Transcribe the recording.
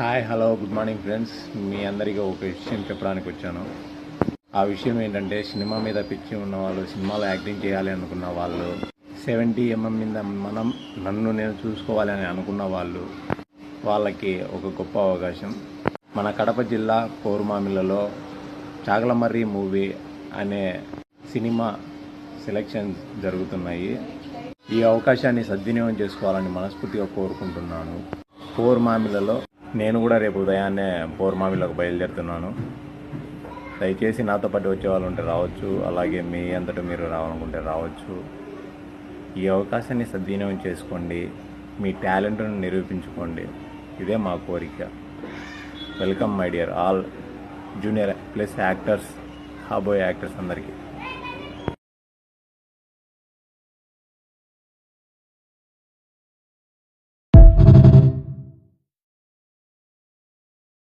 Hi hello good morning friends మీ అందరికీ ఒక విషయం చెప్పడానికి వచ్చాను. ఆ విషయం ఏంటంటే సినిమా మీద పిచ్చి ఉన్న వాళ్ళు సినిమాలో యాక్టింగ్ చేయాలి అనుకున్న వాళ్ళు సెవెంటీ ఎంఎం మీద మనం నన్ను నేను చూసుకోవాలని అనుకున్న వాళ్ళు వాళ్ళకి ఒక గొప్ప అవకాశం. మన కడప జిల్లా కోరుమామిలలో చాగలమర్రి మూవీ అనే సినిమా సెలక్షన్స్ జరుగుతున్నాయి. ఈ అవకాశాన్ని సద్వినియోగం చేసుకోవాలని మనస్ఫూర్తిగా కోరుకుంటున్నాను. కోరుమామిలలో నేను కూడా రేపు ఉదయాన్నే పోర్మామిలకు బయలుదేరుతున్నాను. దయచేసి నాతో పాటు వచ్చే వాళ్ళు ఉంటే రావచ్చు అలాగే మీ అంతటా మీరు రావాలనుకుంటే రావచ్చు. ఈ అవకాశాన్ని సద్వినియోగం చేసుకోండి మీ టాలెంట్ను నిరూపించుకోండి. ఇదే మా కోరిక. Welcome my dear all junior plus actors కాబోయే యాక్టర్స్ అందరికీ.